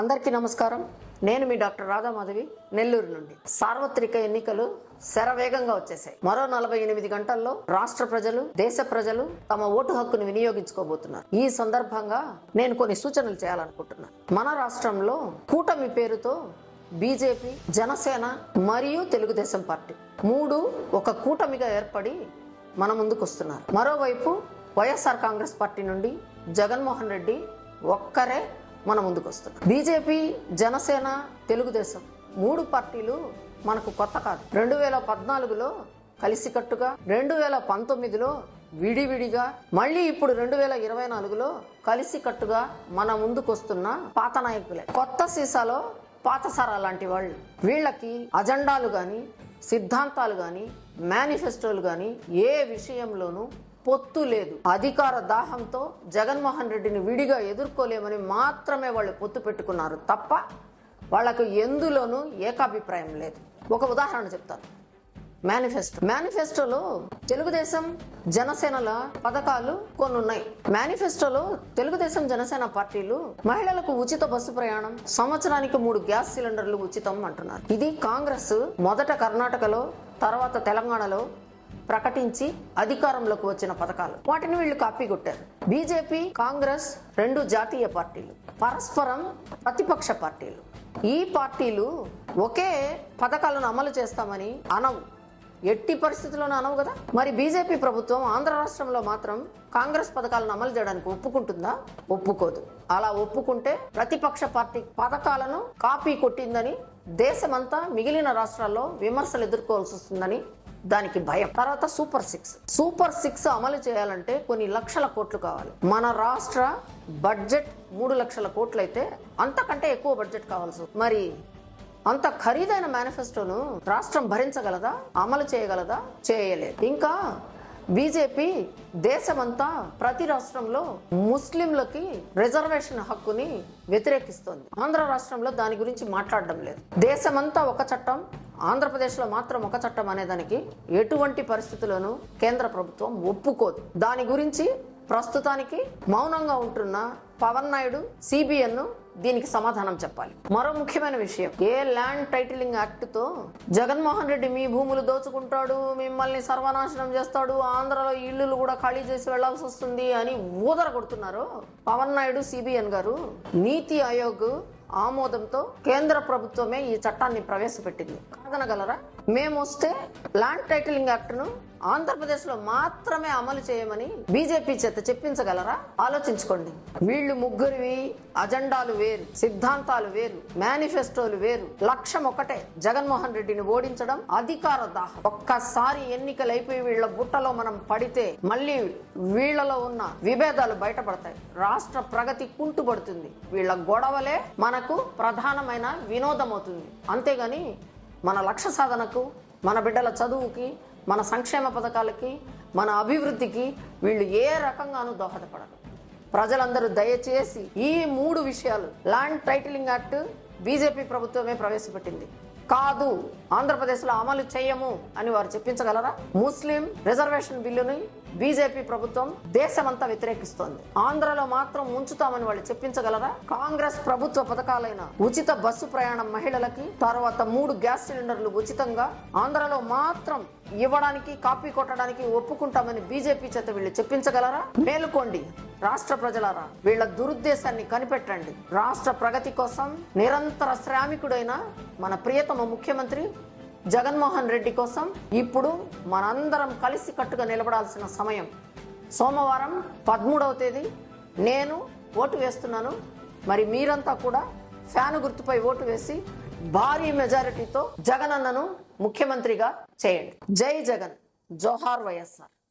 అందరికీ నమస్కారం. నేను మీ డాక్టర్ రాధామాధవి. నెల్లూరు నుండి. సార్వత్రిక ఎన్నికలు శరవేగంగా వచ్చేసాయి. మరో నలభై ఎనిమిది గంటల్లో రాష్ట్ర ప్రజలు దేశ ప్రజలు తమ ఓటు హక్కును వినియోగించుకోబోతున్నారు. ఈ సందర్భంగా నేను కొన్ని సూచనలు చేయాలనుకుంటున్నాను మన రాష్ట్రంలో కూటమి పేరుతో బీజేపీ జనసేన మరియు తెలుగుదేశం పార్టీ మూడు ఒక కూటమిగా ఏర్పడి మన ముందుకు వస్తున్నారు మరోవైపు వైఎస్ఆర్ కాంగ్రెస్ పార్టీ నుండి జగన్మోహన్ రెడ్డి ఒక్కరే మన ముందుకు వస్తున్నారు బీజేపీ జనసేన తెలుగుదేశం మూడు పార్టీలు మనకు కొత్త కాదు. రెండు వేల పద్నాలుగులో కలిసికట్టుగా రెండు వేల పంతొమ్మిదిలో విడివిడిగా మళ్ళీ ఇప్పుడు రెండు వేల ఇరవై నాలుగులో కలిసికట్టుగా మన ముందుకు వస్తున్న పాత నాయకులే. కొత్త సీసాలో పాతసారా లాంటి వాళ్ళు. వీళ్ళకి అజెండాలు కానీ సిద్ధాంతాలు కానీ మేనిఫెస్టోలు కానీ ఏ విషయంలోనూ పొత్తు లేదు. అధికార దాహంతో జగన్మోహన్ రెడ్డిని విడిగా ఎదుర్కోలేమని మాత్రమే వాళ్ళు పొత్తు పెట్టుకున్నారు తప్ప వాళ్ళకు ఎందులోనూ ఏకాభిప్రాయం లేదు. ఒక ఉదాహరణ చెప్తాను. మేనిఫెస్టో. మేనిఫెస్టోలో తెలుగుదేశం జనసేనల పథకాలు కొన్ని ఉన్నాయి మేనిఫెస్టోలో తెలుగుదేశం జనసేన పార్టీలు మహిళలకు ఉచిత బస్సు ప్రయాణం సంవత్సరానికి మూడు గ్యాస్ సిలిండర్లు ఉచితం అంటున్నారు. ఇది కాంగ్రెస్ మొదట కర్ణాటకలో తర్వాత తెలంగాణలో ప్రకటించి అధికారంలోకి వచ్చిన పథకాలు. వాటిని వీళ్ళు కాపీ కొట్టారు. బీజేపీ కాంగ్రెస్ రెండు జాతీయ పార్టీలు. పరస్పరం ప్రతిపక్ష పార్టీలు. ఈ పార్టీలు ఒకే పథకాలను అమలు చేస్తామని అనవు. ఎట్టి పరిస్థితుల్లోనూ అనవు కదా? మరి బీజేపీ ప్రభుత్వం ఆంధ్ర రాష్ట్రంలో మాత్రం కాంగ్రెస్ పథకాలను అమలు చేయడానికి ఒప్పుకుంటుందా? ఒప్పుకోదు. అలా ఒప్పుకుంటే ప్రతిపక్ష పార్టీ పథకాలను కాపీ కొట్టిందని దేశమంతా మిగిలిన రాష్ట్రాల్లో విమర్శలు ఎదుర్కోవాల్సి వస్తుందని దానికి భయం. తర్వాత సూపర్ సిక్స్. సూపర్ సిక్స్ అమలు చేయాలంటే కొన్ని లక్షల కోట్లు కావాలి. మన రాష్ట్ర బడ్జెట్ మూడు లక్షల కోట్లు అయితే అంతకంటే ఎక్కువ బడ్జెట్ కావాల్సి మరి అంత ఖరీదైన మేనిఫెస్టోను రాష్ట్రం భరించగలదా? అమలు చేయగలదా? చేయలేదు. ఇంకా బీజేపీ దేశమంతా ప్రతి రాష్ట్రంలో ముస్లింలకి రిజర్వేషన్ హక్కుని వ్యతిరేకిస్తోంది. ఆంధ్ర రాష్ట్రంలో దాని గురించి మాట్లాడడం లేదు. దేశమంతా ఒక చట్టం ఆంధ్రప్రదేశ్లో మాత్రం ఒక చట్టం అనేదానికి ఎటువంటి పరిస్థితుల్లోనూ కేంద్ర ప్రభుత్వం ఒప్పుకోదు. దాని గురించి ప్రస్తుతానికి మౌనంగా ఉంటున్న పవన్ నాయుడు సిబిఎన్ దీనికి సమాధానం చెప్పాలి. మరో ముఖ్యమైన విషయం ఏ ల్యాండ్ టైటిలింగ్ యాక్ట్తో జగన్మోహన్ రెడ్డి మీ భూములు దోచుకుంటాడు మిమ్మల్ని సర్వనాశనం చేస్తాడు ఆంధ్రలో ఇల్లులు కూడా ఖాళీ చేసి వెళ్ళాల్సి వస్తుంది అని ఊదర కొడుతున్నారు పవన్ నాయుడు సిబిఎన్ గారు. నీతి ఆయోగ్ ఆమోదంతో కేంద్ర ప్రభుత్వమే ఈ చట్టాన్ని ప్రవేశపెట్టింది. కాదనగలరా మేము వస్తే ల్యాండ్ టైటిలింగ్ యాక్ట్ను ఆంధ్రప్రదేశ్లో ఆంధ్రప్రదేశ్లో మాత్రమే అమలు చేయమని బీజేపీ చేత చెప్పించగలరా? ఆలోచించుకోండి. వీళ్ళు ముగ్గురివి అజెండాలు వేరు సిద్ధాంతాలు వేరు మేనిఫెస్టోలు వేరు. లక్ష్యం ఒకటే జగన్మోహన్ రెడ్డిని ఓడించడం అధికార దాహం. ఒక్కసారి ఎన్నికలు అయిపోయి వీళ్ళ బుట్టలో మనం పడితే మళ్ళీ వీళ్ళలో ఉన్న విభేదాలు బయటపడతాయి. రాష్ట్ర ప్రగతి కుంటుపడుతుంది. వీళ్ళ గొడవలే మనకు ప్రధానమైన వినోదం అవుతుంది అంతేగాని మన లక్ష్య సాధనకు మన బిడ్డల చదువుకి మన సంక్షేమ పథకాలకి మన అభివృద్ధికి వీళ్ళు ఏ రకంగానూ దోహదపడరు. ప్రజలందరూ దయచేసి ఈ మూడు విషయాలు ల్యాండ్ టైటిలింగ్ యాక్ట్ బీజేపీ ప్రభుత్వమే ప్రవేశపెట్టింది. కాదు ఆంధ్రప్రదేశ్లో అమలు చేయము అని వారు చెప్పించగలరా? ముస్లిం రిజర్వేషన్ బిల్లుని బీజేపీ ప్రభుత్వం దేశమంతా వ్యతిరేకిస్తోంది. ఆంధ్రలో మాత్రం ఉంచుతామని వాళ్ళు చెప్పించగలరా? కాంగ్రెస్ ప్రభుత్వ పథకాలైన ఉచిత బస్సు ప్రయాణం మహిళలకి తర్వాత మూడు గ్యాస్ సిలిండర్లు ఉచితంగా ఆంధ్రలో మాత్రం ఇవ్వడానికి కాపీ కొట్టడానికి ఒప్పుకుంటామని బీజేపీ చేత వీళ్ళు చెప్పించగలరా? మేలుకోండి. రాష్ట్ర ప్రజలారా వీళ్ళ దురుద్దేశాన్ని కనిపెట్టండి. రాష్ట్ర ప్రగతి కోసం నిరంతర శ్రామికుడైన మన ప్రియతమ ముఖ్యమంత్రి జగన్మోహన్ రెడ్డి కోసం ఇప్పుడు మనందరం కలిసి కట్టుగా నిలబడాల్సిన సమయం. సోమవారం పదమూడవ తేదీ నేను ఓటు వేస్తున్నాను. మరి మీరంతా కూడా ఫ్యాను గుర్తుపై ఓటు వేసి భారీ మెజారిటీతో జగన్ అన్నను ముఖ్యమంత్రిగా చేయండి. జై జగన్. జోహార్ వైఎస్ఆర్.